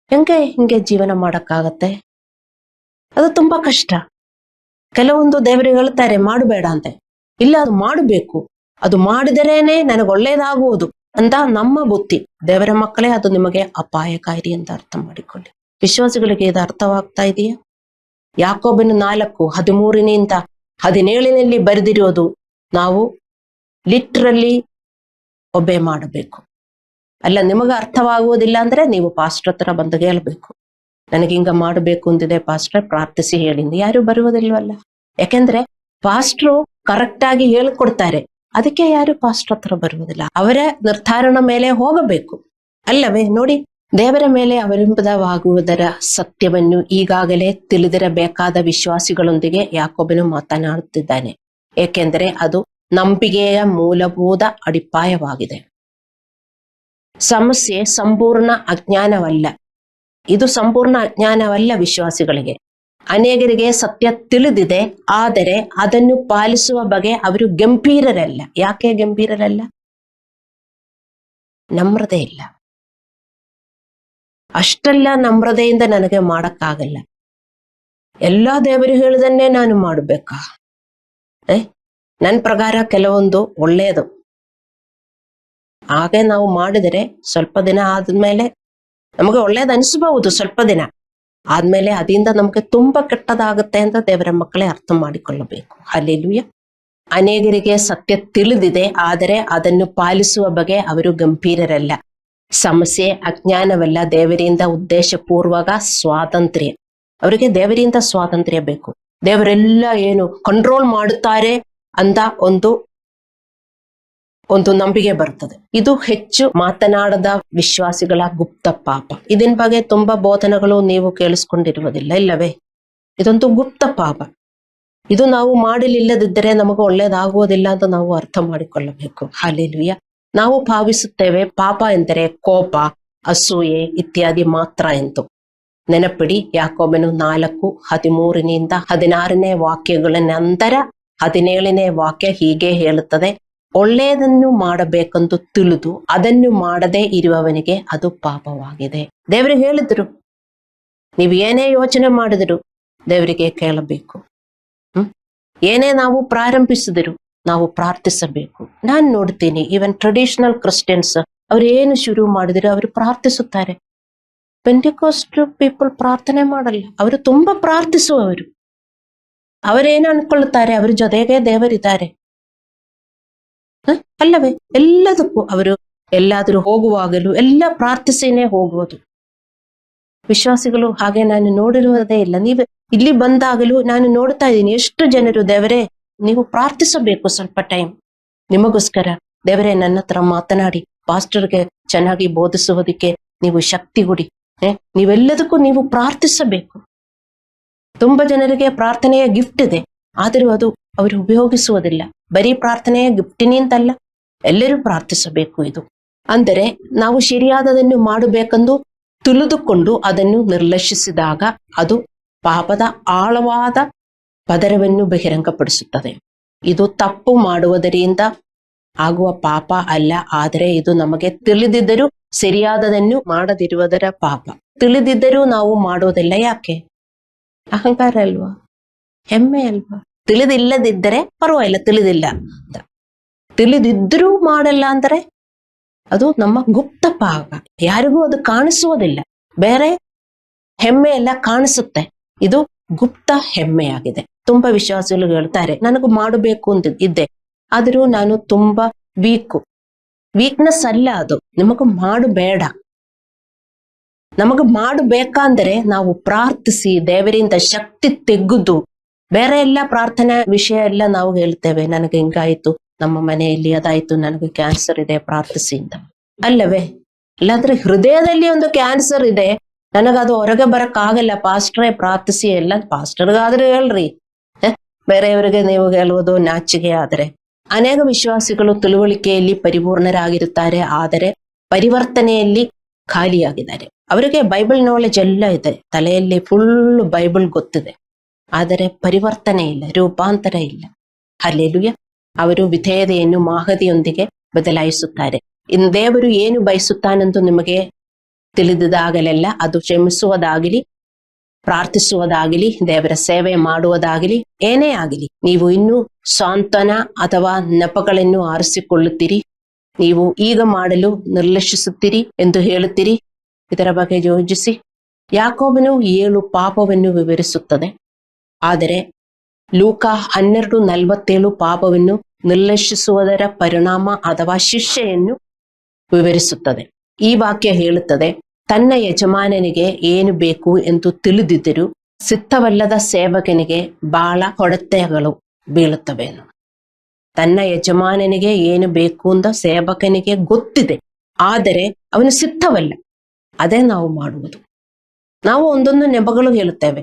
ಹೆಂಗೆ ಹಿಂಗೆ ಜೀವನ ಮಾಡಕ್ಕಾಗತ್ತೆ? ಅದು ತುಂಬಾ ಕಷ್ಟ. ಕೆಲವೊಂದು ದೇವರು ಹೇಳ್ತಾರೆ ಮಾಡಬೇಡ ಅಂತೆ. ಇಲ್ಲ, ಅದು ಮಾಡಬೇಕು. ಅದು ಮಾಡಿದರೇನೆ ನನಗೆ ಒಳ್ಳೇದಾಗುವುದು ಅಂತ ನಮ್ಮ ಬುದ್ಧಿ. ದೇವರ ಮಕ್ಕಳೇ, ಅದು ನಿಮಗೆ ಅಪಾಯಕಾರಿ ಅಂತ ಅರ್ಥ ಮಾಡಿಕೊಳ್ಳಿ. ವಿಶ್ವಾಸಿಗಳಿಗೆ ಇದು ಅರ್ಥವಾಗ್ತಾ ಇದೆಯಾ? ಯಾಕೋಬಿನ ನಾಲ್ಕು ಹದಿಮೂರಿನಿಂದ ಹದಿನೇಳಿನಲ್ಲಿ ಬರೆದಿರೋದು, ನಾವು ಲಿಟ್ರಲ್ಲಿ ಒಬ್ಬೆ ಮಾಡಬೇಕು. ಅಲ್ಲ, ನಿಮಗೆ ಅರ್ಥವಾಗುವುದಿಲ್ಲ ಅಂದ್ರೆ ನೀವು ಪಾಸ್ಟ್ರ ಹತ್ರ ಬಂದು ಹೇಳ್ಬೇಕು. ನನಗೆ ಹಿಂಗ ಮಾಡಬೇಕು ಅಂತಿದೆ ಪಾಸ್ಟರ್, ಪ್ರಾರ್ಥಿಸಿ ಹೇಳಿಂದ ಯಾರು ಬರುವುದಿಲ್ವಲ್ಲ? ಯಾಕೆಂದ್ರೆ ಪಾಸ್ಟ್ರು ಕರೆಕ್ಟ್ ಆಗಿ ಹೇಳ್ಕೊಡ್ತಾರೆ. ಅದಕ್ಕೆ ಯಾರು ಪಾಸ್ಟ್ರ ಹತ್ರ ಬರುವುದಿಲ್ಲ. ಅವರ ನಿರ್ಧಾರಣ ಮೇಲೆ ಹೋಗಬೇಕು. ಅಲ್ಲವೇ? ನೋಡಿ, ದೇವರ ಮೇಲೆ ಅವಲಂಬಿತವಾಗುವುದರ ಸತ್ಯವನ್ನು ಈಗಾಗಲೇ ತಿಳಿದಿರಬೇಕಾದ ವಿಶ್ವಾಸಿಗಳೊಂದಿಗೆ ಯಾಕೊಬ್ಬನು ಮಾತನಾಡುತ್ತಿದ್ದಾನೆ. ಏಕೆಂದರೆ ಅದು ನಂಬಿಕೆಯ ಮೂಲಭೂತ ಅಡಿಪಾಯವಾಗಿದೆ. ಸಮಸ್ಯೆ ಸಂಪೂರ್ಣ ಅಜ್ಞಾನವಲ್ಲ. ಇದು ಸಂಪೂರ್ಣ ಅಜ್ಞಾನವಲ್ಲ ವಿಶ್ವಾಸಿಗಳಿಗೆ. ಅನೇಕರಿಗೆ ಸತ್ಯ ತಿಳಿದಿದೆ, ಆದರೆ ಅದನ್ನು ಪಾಲಿಸುವ ಬಗೆ ಅವರು ಗಂಭೀರರಲ್ಲ. ಯಾಕೆ ಗಂಭೀರರಲ್ಲ? ನಮ್ರತೆ ಇಲ್ಲ. ಅಷ್ಟೆಲ್ಲ ನಮ್ರತೆಯಿಂದ ನನಗೆ ಮಾಡಕ್ಕಾಗಲ್ಲ. ಎಲ್ಲಾ ದೇವರು ಹೇಳಿದನ್ನೇ ನಾನು ಮಾಡಬೇಕಾ? ಏ ನನ್ನ ಪ್ರಕಾರ ಕೆಲವೊಂದು ಒಳ್ಳೆಯದು. ಹಾಗೆ ನಾವು ಮಾಡಿದರೆ ಸ್ವಲ್ಪ ದಿನ ಆದ್ಮೇಲೆ ನಮಗೆ ಒಳ್ಳೇದು ಅನಿಸಬಹುದು ಸ್ವಲ್ಪ ದಿನ. ಆದ್ಮೇಲೆ ಅದರಿಂದ ನಮಗೆ ತುಂಬಾ ಕೆಟ್ಟದಾಗುತ್ತೆ ಅಂತ ದೇವರ ಮಕ್ಕಳೇ ಅರ್ಥ ಮಾಡಿಕೊಳ್ಳಬೇಕು. ಅಲ್ಲಿಲ್ವಿಯ ಅನೇಕರಿಗೆ ಸತ್ಯ ತಿಳಿದಿದೆ, ಆದರೆ ಅದನ್ನು ಪಾಲಿಸುವ ಬಗೆ ಅವರು ಗಂಭೀರರಲ್ಲ. ಸಮಸ್ಯೆ, ಅಜ್ಞಾನವಲ್ಲ ದೇವರಿಂದ ಉದ್ದೇಶಪೂರ್ವಕ ಸ್ವಾತಂತ್ರ್ಯ. ಅವರಿಗೆ ದೇವರಿಂದ ಸ್ವಾತಂತ್ರ್ಯ ಬೇಕು. ದೇವರೆಲ್ಲ ಏನು ಕಂಟ್ರೋಲ್ ಮಾಡುತ್ತಾರೆ ಅಂತ ಒಂದು ಒಂದು ನಂಬಿಕೆ ಬರ್ತದೆ ಇದು ಹೆಚ್ಚು ಮಾತನಾಡದ ವಿಶ್ವಾಸಿಗಳ ಗುಪ್ತ ಪಾಪ. ಇದನ್ ಬಗ್ಗೆ ತುಂಬಾ ಬೋಧನೆಗಳು ನೀವು ಕೇಳಿಸ್ಕೊಂಡಿರುವುದಿಲ್ಲ, ಇಲ್ಲವೇ? ಇದೊಂದು ಗುಪ್ತ ಪಾಪ. ಇದು ನಾವು ಮಾಡಲಿಲ್ಲದಿದ್ದರೆ ನಮಗೆ ಒಳ್ಳೇದಾಗುವುದಿಲ್ಲ ಅಂತ ನಾವು ಅರ್ಥ ಮಾಡಿಕೊಳ್ಳಬೇಕು. ಹಾಲೆಲುಯ್ಯ ನಾವು ಭಾವಿಸುತ್ತೇವೆ ಪಾಪ ಎಂದರೆ ಕೋಪ, ಅಸೂಯೆ ಇತ್ಯಾದಿ ಮಾತ್ರ ಎಂದು. ನೆನಪಿಡಿ ಯಾಕೋಬನು ನಾಲ್ಕು ಹದಿಮೂರಿನಿಂದ ಹದಿನಾರನೇ ವಾಕ್ಯಗಳ ನಂತರ ಹದಿನೇಳನೇ ವಾಕ್ಯ ಹೀಗೆ ಹೇಳುತ್ತದೆ. ಒಳ್ಳೆಯದನ್ನು ಮಾಡಬೇಕೆಂದು ತಿಳಿದು ಅದನ್ನು ಮಾಡದೇ ಇರುವವನಿಗೆ ಅದು ಪಾಪವಾಗಿದೆ. ದೇವರು ಹೇಳಿದ್ರು, ನೀವು ಏನೇ ಯೋಚನೆ ಮಾಡಿದ್ರು ದೇವರಿಗೆ ಕೇಳಬೇಕು. ಹ್ಮ್? ಏನೇ ನಾವು ಪ್ರಾರಂಭಿಸಿದ್ರು ನಾವು ಪ್ರಾರ್ಥಿಸಬೇಕು. ನಾನು ನೋಡ್ತೀನಿ ಈವನ್ ಟ್ರೆಡಿಷನಲ್ ಕ್ರಿಶ್ಚಿಯನ್ಸ್ ಅವ್ರು ಏನು ಶುರು ಮಾಡಿದ್ರು ಅವರು ಪ್ರಾರ್ಥಿಸುತ್ತಾರೆ. ಪೆಂಟಿಕೋಸ್ಟ್ ಪೀಪಲ್ ಪ್ರಾರ್ಥನೆ ಮಾಡಲ್ಲ, ಅವರು ತುಂಬಾ ಪ್ರಾರ್ಥಿಸುವವರು. ಅವರೇನು ಅನ್ಕೊಳ್ತಾರೆ, ಅವ್ರ ಜೊತೆಗೆ ದೇವರಿದ್ದಾರೆ? ಅಲ್ಲವೇ? ಎಲ್ಲದಕ್ಕೂ ಅವರು ಎಲ್ಲಾದರೂ ಹೋಗುವಾಗಲೂ ಎಲ್ಲ ಪ್ರಾರ್ಥಿಸಿನೇ ಹೋಗುವುದು. ವಿಶ್ವಾಸಿಗಳು, ಹಾಗೆ ನಾನು ನೋಡಿರುವುದೇ ಇಲ್ಲ. ನೀವು ಇಲ್ಲಿ ಬಂದಾಗಲೂ ನಾನು ನೋಡ್ತಾ ಇದ್ದೀನಿ. ಎಷ್ಟು ಜನರು, ದೇವರೇ, ನೀವು ಪ್ರಾರ್ಥಿಸಬೇಕು ಸ್ವಲ್ಪ ಟೈಮ್. ನಿಮಗೋಸ್ಕರ, ದೇವರೇ, ನನ್ನ ಹತ್ರ ಮಾತನಾಡಿ, ಪಾಸ್ಟರ್ಗೆ ಚೆನ್ನಾಗಿ ಬೋಧಿಸುವುದಕ್ಕೆ ನೀವು ಶಕ್ತಿ ಕೊಡಿ. ನೀವೆಲ್ಲದಕ್ಕೂ ನೀವು ಪ್ರಾರ್ಥಿಸಬೇಕು. ತುಂಬಾ ಜನರಿಗೆ ಪ್ರಾರ್ಥನೆಯ ಗಿಫ್ಟ್ ಇದೆ. ಆದರೂ ಅದು ಅವರು ಉಪಯೋಗಿಸುವುದಿಲ್ಲ. ಬರೀ ಪ್ರಾರ್ಥನೆಯ ಗಿಫ್ಟಿನಿಂದಲ್ಲ ಎಲ್ಲರೂ ಪ್ರಾರ್ಥಿಸಬೇಕು ಇದು. ಅಂದರೆ ನಾವು ಸರಿಯಾದದನ್ನು ಮಾಡಬೇಕೆಂದು ತುಳಿದುಕೊಂಡು ಅದನ್ನು ನಿರ್ಲಕ್ಷಿಸಿದಾಗ ಅದು ಪಾಪದ ಆಳವಾದ ಪದರವನ್ನು ಬಹಿರಂಗಪಡಿಸುತ್ತದೆ. ಇದು ತಪ್ಪು ಮಾಡುವುದರಿಂದ ಆಗುವ ಪಾಪ ಅಲ್ಲ, ಆದರೆ ಇದು ನಮಗೆ ತಿಳಿದಿದ್ದರೂ ಸರಿಯಾದದನ್ನು ಮಾಡದಿರುವುದರ ಪಾಪ. ತಿಳಿದಿದ್ದರೂ ನಾವು ಮಾಡೋದಿಲ್ಲ ಯಾಕೆ? ಅಹಂಕಾರ ಅಲ್ವಾ? ಹೆಮ್ಮೆ ಅಲ್ವಾ? ತಿಳಿದಿಲ್ಲದಿದ್ದರೆ ಪರವಾಗಿಲ್ಲ, ತಿಳಿದಿಲ್ಲ ಅಂತ. ತಿಳಿದಿದ್ರೂ ಮಾಡಲ್ಲ ಅಂದರೆ ಅದು ನಮ್ಮ ಗುಪ್ತ ಭಾಗ ಯಾರಿಗೂ ಅದು ಕಾಣಿಸುವುದಿಲ್ಲ. ಬೇರೆ ಹೆಮ್ಮೆ ಎಲ್ಲ ಕಾಣಿಸುತ್ತೆ. ಇದು ಗುಪ್ತ ಹೆಮ್ಮೆಯಾಗಿದೆ. ತುಂಬಾ ವಿಶ್ವಾಸಗಳು ಹೇಳ್ತಾರೆ, ನನಗೂ ಮಾಡಬೇಕು ಅಂತ ಇದ್ದೆ. ಆದರೂ ನಾನು ತುಂಬಾ ವೀಕು ವೀಕ್ನೆಸ್ ಅಲ್ಲ ಅದು. ನಿಮಗೂ ಮಾಡಬೇಡ ನಮಗ ಮಾಡಬೇಕಂದ್ರೆ ನಾವು ಪ್ರಾರ್ಥಿಸಿ ದೇವರಿಂದ ಶಕ್ತಿ ತೆಗೆದು ಬೇರೆ ಎಲ್ಲ ಪ್ರಾರ್ಥನಾ ವಿಷಯ ಎಲ್ಲ ನಾವು ಹೇಳ್ತೇವೆ ನನಗೆ ಹಿಂಗಾಯ್ತು ನಮ್ಮ ಮನೆಯಲ್ಲಿ ಅದಾಯ್ತು ನನಗೆ ಕ್ಯಾನ್ಸರ್ ಇದೆ ಪ್ರಾರ್ಥಿಸಿ ಅಂತ ಅಲ್ಲವೇ ಇಲ್ಲಾಂದ್ರೆ ಹೃದಯದಲ್ಲಿ ಒಂದು ಕ್ಯಾನ್ಸರ್ ಇದೆ ನನಗದು ಹೊರಗೆ ಬರಕ್ ಆಗಲ್ಲ ಪಾಸ್ಟ್ರೇ ಪ್ರಾರ್ಥಿಸಿ ಎಲ್ಲ ಪಾಸ್ಟರ್ಗಾದ್ರೆ ಹೇಳ್ರಿ ಹ? ಬೇರೆಯವರಿಗೆ ನೀವು ಹೇಳುವುದು ನಾಚಿಕೆ ಆದ್ರೆ ಅನೇಕ ವಿಶ್ವಾಸಿಗಳು ತಿಳುವಳಿಕೆಯಲ್ಲಿ ಪರಿಪೂರ್ಣರಾಗಿರುತ್ತಾರೆ ಆದರೆ ಪರಿವರ್ತನೆಯಲ್ಲಿ ಖಾಲಿಯಾಗಿದ್ದಾರೆ ಅವರಿಗೆ ಬೈಬಲ್ ನಾಲೆಜ್ ಎಲ್ಲ ಇದೆ ತಲೆಯಲ್ಲಿ ಫುಲ್ ಬೈಬಲ್ ಗೊತ್ತಿದೆ ಆದರೆ ಪರಿವರ್ತನೆ ಇಲ್ಲ, ರೂಪಾಂತರ ಇಲ್ಲ. ಅಲ್ಲೆಲುಯ ಅವರು ವಿಧೇಯತೆಯನ್ನು ಮಾಹದಿಯೊಂದಿಗೆ ಬದಲಾಯಿಸುತ್ತಾರೆ. ಇನ್ನು ದೇವರು ಏನು ಬಯಸುತ್ತಾನೆಂದು ನಿಮಗೆ ತಿಳಿದಿದಾಗಲೆಲ್ಲ ಅದು ಕ್ಷಮಿಸುವುದಾಗಲಿ, ಪ್ರಾರ್ಥಿಸುವುದಾಗಲಿ, ದೇವರ ಸೇವೆ ಮಾಡುವುದಾಗಲಿ, ಏನೇ ಆಗಲಿ. ನೀವು ಇನ್ನೂ ಸಾಂತ್ವನ ಅಥವಾ ನೆಪಗಳನ್ನು ಆರಿಸಿಕೊಳ್ಳುತ್ತೀರಿ. ನೀವು ಈಗ ಮಾಡಲು ನಿರ್ಲಕ್ಷಿಸುತ್ತೀರಿ ಎಂದು ಹೇಳುತ್ತೀರಿ. ಇದರ ಬಗ್ಗೆ ಯೋಚಿಸಿ. ಯಾಕೋಬನು ಏಳು ಪಾಪವನ್ನು ವಿವರಿಸುತ್ತದೆ. ಆದರೆ ಲೂಕ ಹನ್ನೆರಡು ನಲವತ್ತೇಳು ಪಾಪವನ್ನು ನಿರ್ಲಕ್ಷಿಸುವುದರ ಪರಿಣಾಮ ಅಥವಾ ಶಿಕ್ಷೆಯನ್ನು ವಿವರಿಸುತ್ತದೆ. ಈ ವಾಕ್ಯ ಹೇಳುತ್ತದೆ, ತನ್ನ ಯಜಮಾನನಿಗೆ ಏನು ಬೇಕು ಎಂದು ತಿಳಿದಿದ್ದರೂ ಸಿದ್ಧವಲ್ಲದ ಸೇವಕನಿಗೆ ಬಾಳ ಹೊಡೆತಗಳು ಬೀಳುತ್ತವೆ ತನ್ನ ಯಜಮಾನನಿಗೆ ಏನು ಬೇಕು ಅಂತ ಸೇವಕನಿಗೆ ಗೊತ್ತಿದೆ, ಆದರೆ ಅವನು ಸಿದ್ಧವಲ್ಲ. ಅದೇ ನಾವು ಮಾಡುವುದು. ನಾವು ಒಂದೊಂದು ನೆಪಗಳು ಹೇಳುತ್ತೇವೆ.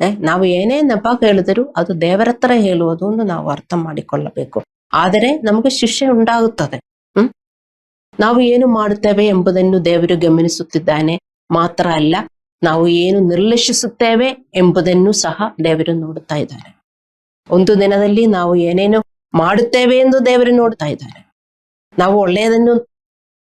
ನಾವು ಏನೇ ನೆಪ ಹೇಳಿದರೂ ಅದು ದೇವರ ಹತ್ರ ಹೇಳುವುದು ಎಂದು ನಾವು ಅರ್ಥ ಮಾಡಿಕೊಳ್ಳಬೇಕು. ಆದರೆ ನಮಗೆ ಶಿಷ್ಯ ಉಂಟಾಗುತ್ತದೆ. ಹ್ಮ್? ನಾವು ಏನು ಮಾಡುತ್ತೇವೆ ಎಂಬುದನ್ನು ದೇವರು ಗಮನಿಸುತ್ತಿದ್ದಾನೆ ಮಾತ್ರ ಅಲ್ಲ, ನಾವು ಏನು ನಿರ್ಲಕ್ಷಿಸುತ್ತೇವೆ ಎಂಬುದನ್ನು ಸಹ ದೇವರು ನೋಡುತ್ತಾ ಇದ್ದಾರೆ. ಒಂದು ದಿನದಲ್ಲಿ ನಾವು ಏನೇನು ಮಾಡುತ್ತೇವೆ ಎಂದು ದೇವರು ನೋಡ್ತಾ ಇದ್ದಾರೆ. ನಾವು ಒಳ್ಳೆಯದನ್ನು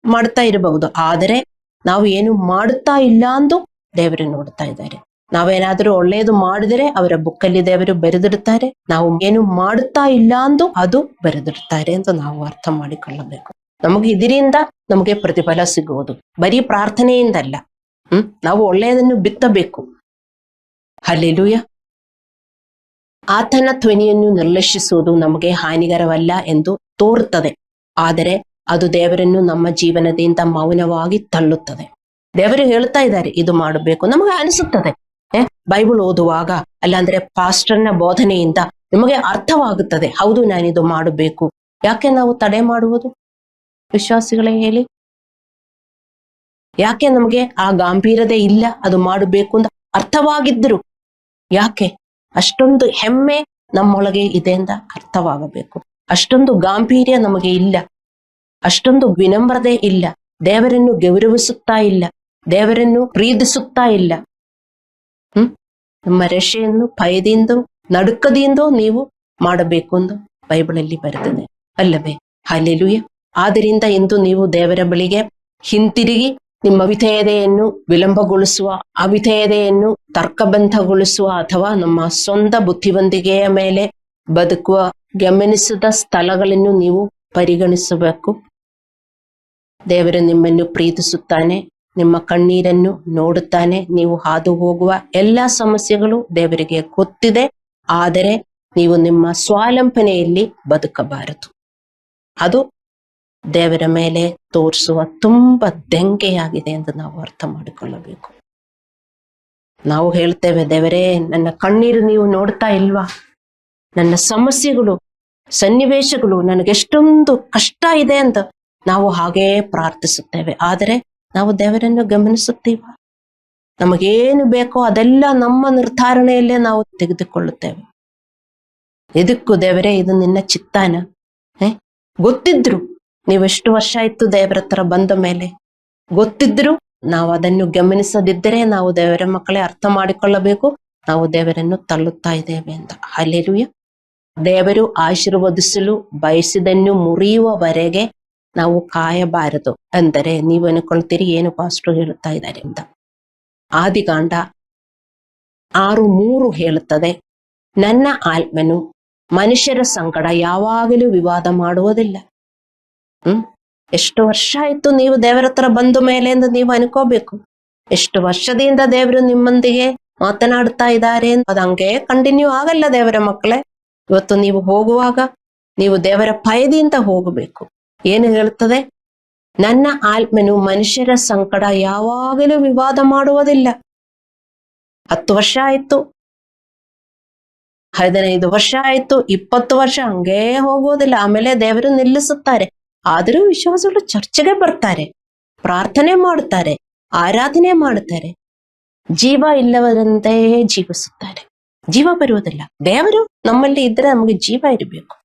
ಮಾಡ್ತಾ ಇರಬಹುದು, ಆದರೆ ನಾವು ಏನು ಮಾಡುತ್ತಾ ಇಲ್ಲ ಅಂದು ದೇವರು ನೋಡ್ತಾ ಇದ್ದಾರೆ. ನಾವೇನಾದ್ರೂ ಒಳ್ಳೆಯದು ಮಾಡಿದರೆ ಅವರ ಬುಕ್ಕಲ್ಲಿ ದೇವರು ಬರೆದಿಡ್ತಾರೆ. ನಾವು ಏನು ಮಾಡುತ್ತಾ ಇಲ್ಲ ಅಂದು ಅದು ಬರೆದಿಡ್ತಾರೆ ಅಂತ ನಾವು ಅರ್ಥ ಮಾಡಿಕೊಳ್ಳಬೇಕು. ನಮಗೆ ಇದರಿಂದ ನಮಗೆ ಪ್ರತಿಫಲ ಸಿಗುವುದು. ಬರೀ ಪ್ರಾರ್ಥನೆಯಿಂದಲ್ಲ ಹ್ಮ್? ನಾವು ಒಳ್ಳೆಯದನ್ನು ಬಿತ್ತಬೇಕು. ಹಲ್ಲೆಲೂಯ. ಆತನ ಧ್ವನಿಯನ್ನು ನಿರ್ಲಕ್ಷಿಸುವುದು ನಮಗೆ ಹಾನಿಕರವಲ್ಲ ಎಂದು ತೋರುತ್ತದೆ. ಆದರೆ ಅದು ದೇವರನ್ನು ನಮ್ಮ ಜೀವನದಿಂದ ಮೌನವಾಗಿ ತಳ್ಳುತ್ತದೆ. ದೇವರು ಹೇಳ್ತಾ ಇದ್ದಾರೆ, ಇದು ಮಾಡಬೇಕು. ನಮಗೆ ಅನಿಸುತ್ತದೆ. ಬೈಬಲ್ ಓದುವಾಗ, ಅಲ್ಲಾಂದ್ರೆ ಪಾಸ್ಟರ್ನ ಬೋಧನೆಯಿಂದ ನಿಮಗೆ ಅರ್ಥವಾಗುತ್ತದೆ. ಹೌದು, ನಾನಿದು ಮಾಡಬೇಕು. ಯಾಕೆ ನಾವು ತಡೆ ಮಾಡುವುದು? ವಿಶ್ವಾಸಿಗಳೇ ಹೇಳಿ. ಯಾಕೆ ನಮಗೆ ಆ ಗಾಂಭೀರ್ಯತೆ ಇಲ್ಲ? ಅದು ಮಾಡಬೇಕು ಅಂತ ಅರ್ಥವಾಗಿದ್ರು ಯಾಕೆ? ಅಷ್ಟೊಂದು ಹೆಮ್ಮೆ ನಮ್ಮೊಳಗೆ ಇದೆ ಅಂತ ಅರ್ಥವಾಗಬೇಕು. ಅಷ್ಟೊಂದು ಗಾಂಭೀರ್ಯ ನಮಗೆ ಇಲ್ಲ. ಅಷ್ಟೊಂದು ವಿನಮ್ರತೆ ಇಲ್ಲ. ದೇವರನ್ನು ಗೌರವಿಸುತ್ತಾ ಇಲ್ಲ. ದೇವರನ್ನು ಪ್ರೀತಿಸುತ್ತಾ ಇಲ್ಲ. ಹ್ಮ್? ನಮ್ಮ ರಶೆಯನ್ನು ಭಯದಿಂದ, ನಡುಕದಿಂದ ನೀವು ಮಾಡಬೇಕು ಎಂದು ಬೈಬಲಲ್ಲಿ ಬರೆದಿದೆ. ಅಲ್ಲವೇ? ಹಾಲೆಲುಯ ಆದ್ದರಿಂದ ಇಂದು ನೀವು ದೇವರ ಬಳಿಗೆ ಹಿಂತಿರುಗಿ, ನಿಮ್ಮ ವಿಧೇಯತೆಯನ್ನು ವಿಳಂಬಗೊಳಿಸುವ, ಅವಿಧೇಯತೆಯನ್ನು ತರ್ಕಬಂಧಗೊಳಿಸುವ ಅಥವಾ ನಮ್ಮ ಸ್ವಂತ ಬುದ್ಧಿವಂತಿಕೆಯ ಮೇಲೆ ಬದುಕುವ, ಗಮನಿಸಿದ ಸ್ಥಳಗಳನ್ನು ನೀವು ಪರಿಗಣಿಸಬೇಕು. ದೇವರು ನಿಮ್ಮನ್ನು ಪ್ರೀತಿಸುತ್ತಾನೆ. ನಿಮ್ಮ ಕಣ್ಣೀರನ್ನು ನೋಡುತ್ತಾನೆ, ನೀವು ಹಾದು ಹೋಗುವ ಎಲ್ಲಾ ಸಮಸ್ಯೆಗಳು ದೇವರಿಗೆ ಗೊತ್ತಿದೆ. ಆದರೆ ನೀವು ನಿಮ್ಮ ಸ್ವಾಲಂಬನೆಯಲ್ಲಿ ಬದುಕಬಾರದು. ಅದು ದೇವರ ಮೇಲೆ ತೋರಿಸುವ ತುಂಬಾ ದಂಗೆಯಾಗಿದೆ ಎಂದು ನಾವು ಅರ್ಥ ಮಾಡಿಕೊಳ್ಳಬೇಕು. ನಾವು ಹೇಳ್ತೇವೆ, ದೇವರೇ, ನನ್ನ ಕಣ್ಣೀರು ನೀವು ನೋಡ್ತಾ ಇಲ್ವಾ? ನನ್ನ ಸಮಸ್ಯೆಗಳು, ಸನ್ನಿವೇಶಗಳು, ನನಗೆಷ್ಟೊಂದು ಕಷ್ಟ ಇದೆ ಅಂತ ನಾವು ಹಾಗೇ ಪ್ರಾರ್ಥಿಸುತ್ತೇವೆ. ಆದರೆ ನಾವು ದೇವರನ್ನು ಗಮನಿಸುತ್ತೀವ? ನಮಗೇನು ಬೇಕೋ ಅದೆಲ್ಲ ನಮ್ಮ ನಿರ್ಧಾರಣೆಯಲ್ಲೇ ನಾವು ತೆಗೆದುಕೊಳ್ಳುತ್ತೇವೆ. ಇದಕ್ಕೂ ದೇವರೇ, ಇದು ನಿನ್ನ ಚಿತ್ತಾನ. ಏ ಗೊತ್ತಿದ್ರು ನೀವೆಷ್ಟು ವರ್ಷ ಆಯ್ತು ದೇವರ ಹತ್ರ ಬಂದ ಮೇಲೆ? ಗೊತ್ತಿದ್ರು ನಾವು ಅದನ್ನು ಗಮನಿಸದಿದ್ದರೆ ನಾವು ದೇವರ ಮಕ್ಕಳೇ ಅರ್ಥ ಮಾಡಿಕೊಳ್ಳಬೇಕು. ನಾವು ದೇವರನ್ನು ತಳ್ಳುತ್ತಾ ಇದ್ದೇವೆ ಅಂತ. ಅಲ್ಲೆಲುಯ್ಯ ದೇವರು ಆಶೀರ್ವದಿಸಲು ಬಯಸಿದನ್ನು ಮುರಿಯುವವರೆಗೆ ನಾವು ಕಾಯಬಾರದು. ಅಂದರೆ ನೀವು ಅನ್ಕೊಳ್ತೀರಿ ಏನು ಪಾಸ್ಟ್ರು ಹೇಳ್ತಾ ಇದ್ದಾರೆ ಅಂತ. ಆದಿಕಾಂಡ ಆರು ಮೂರು ಹೇಳುತ್ತದೆ, ನನ್ನ ಆತ್ಮನು ಮನುಷ್ಯರ ಸಂಕಟ ಯಾವಾಗಲೂ ವಿವಾದ ಮಾಡುವುದಿಲ್ಲ. ಹ್ಮ್? ಎಷ್ಟು ವರ್ಷ ಆಯ್ತು ನೀವು ದೇವರ ಹತ್ರ ಬಂದ ಮೇಲೆ ಎಂದು ನೀವು ಅನ್ಕೋಬೇಕು. ಎಷ್ಟು ವರ್ಷದಿಂದ ದೇವರು ನಿಮ್ಮೊಂದಿಗೆ ಮಾತನಾಡ್ತಾ ಇದ್ದಾರೆ ಅದಂಗೆ ಕಂಟಿನ್ಯೂ ಆಗಲ್ಲ ದೇವರ ಮಕ್ಕಳೇ. ಇವತ್ತು ನೀವು ಹೋಗುವಾಗ ನೀವು ದೇವರ ಭಯದಿಂದ ಹೋಗಬೇಕು. ಏನು ಹೇಳುತ್ತದೆ? ನನ್ನ ಆತ್ಮನು ಮನುಷ್ಯರ ಸಂಕಟ ಯಾವಾಗಲೂ ವಿವಾದ ಮಾಡುವುದಿಲ್ಲ. ಹತ್ತು ವರ್ಷ ಆಯ್ತು. ಹದಿನೈದು ವರ್ಷ ಆಯ್ತು. ಇಪ್ಪತ್ತು ವರ್ಷ ಹಂಗೇ ಹೋಗೋದಿಲ್ಲ ಆಮೇಲೆ ದೇವರು ನಿಲ್ಲಿಸುತ್ತಾರೆ. ಆದರೂ ವಿಶ್ವಾಸಗಳು ಚರ್ಚೆಗೆ ಬರ್ತಾರೆ. ಪ್ರಾರ್ಥನೆ ಮಾಡುತ್ತಾರೆ. ಆರಾಧನೆ ಮಾಡುತ್ತಾರೆ. ಜೀವ ಇಲ್ಲವರಂತೆ ಜೀವಿಸುತ್ತಾರೆ. ಜೀವ ಬರುವುದಿಲ್ಲ. ದೇವರು ನಮ್ಮಲ್ಲಿ ಇದ್ರೆ ನಮಗೆ ಜೀವ ಇರಬೇಕು.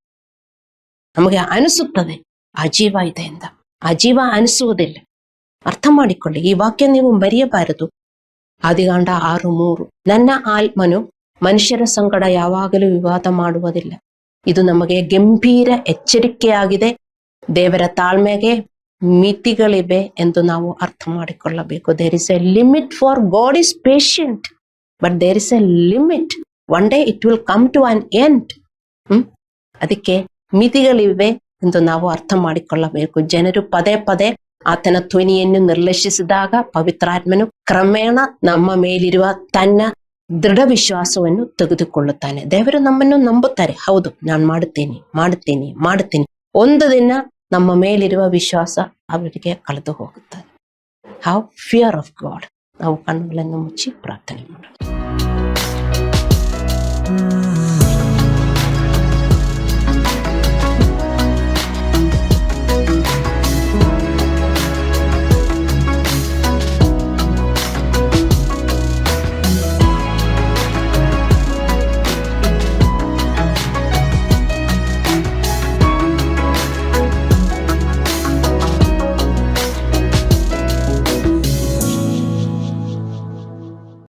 ನಮಗೆ ಅನಿಸುತ್ತದೆ. ಆ ಜೀವ ಇದೆ ಅಂತ ಅಜೀವ ಜೀವ ಅನಿಸುವುದಿಲ್ಲ. ಅರ್ಥ ಮಾಡಿಕೊಳ್ಳಿ, ಈ ವಾಕ್ಯ ನೀವು ಮರೆಯಬಾರದು. ಆದಿಗಾಂಡ ಆರು ಮೂರು. ನನ್ನ ಆತ್ಮನು ಮನುಷ್ಯರ ಸಂಕಟ ಯಾವಾಗಲೂ ವಿವಾದ ಮಾಡುವುದಿಲ್ಲ. ಇದು ನಮಗೆ ಗಂಭೀರ ಎಚ್ಚರಿಕೆಯಾಗಿದೆ. ದೇವರ ತಾಳ್ಮೆಗೆ ಮಿತಿಗಳಿವೆ ಎಂದು ನಾವು ಅರ್ಥ ಮಾಡಿಕೊಳ್ಳಬೇಕು. There is a limit for God is patient but there is a limit one day it will come to an end hmm? ಅದಕ್ಕೆ ಮಿತಿಗಳಿವೆ ಎಂದು ನಾವು ಅರ್ಥ ಮಾಡಿಕೊಳ್ಳಬೇಕು ಜನರು ಪದೇ ಪದೇ ಆತನ ಧ್ವನಿಯನ್ನು ನಿರ್ಲಕ್ಷಿಸಿದಾಗ ಪವಿತ್ರಾತ್ಮನು ಕ್ರಮೇಣ ನಮ್ಮ ಮೇಲಿರುವ ತನ್ನ ದೃಢ ವಿಶ್ವಾಸವನ್ನು ತೆಗೆದುಕೊಳ್ಳುತ್ತಾನೆ. ದೇವರು ನಮ್ಮನ್ನು ನಂಬುತ್ತಾರೆ. ಹೌದು, ನಾನು ಮಾಡುತ್ತೇನೆ ಮಾಡುತ್ತೇನೆ ಮಾಡುತ್ತೇನೆ. ಒಂದು ದಿನ ನಮ್ಮ ಮೇಲಿರುವ ವಿಶ್ವಾಸ ಅವರಿಗೆ ಕಳೆದು ಹೋಗುತ್ತದೆ ಹೌ ಫಿಯರ್ ಆಫ್ ಗಾಡ್ ನಾವು ಕಣ್ಣುಗಳನ್ನು ಮುಚ್ಚಿ ಪ್ರಾರ್ಥನೆ ಮಾಡೋಣ.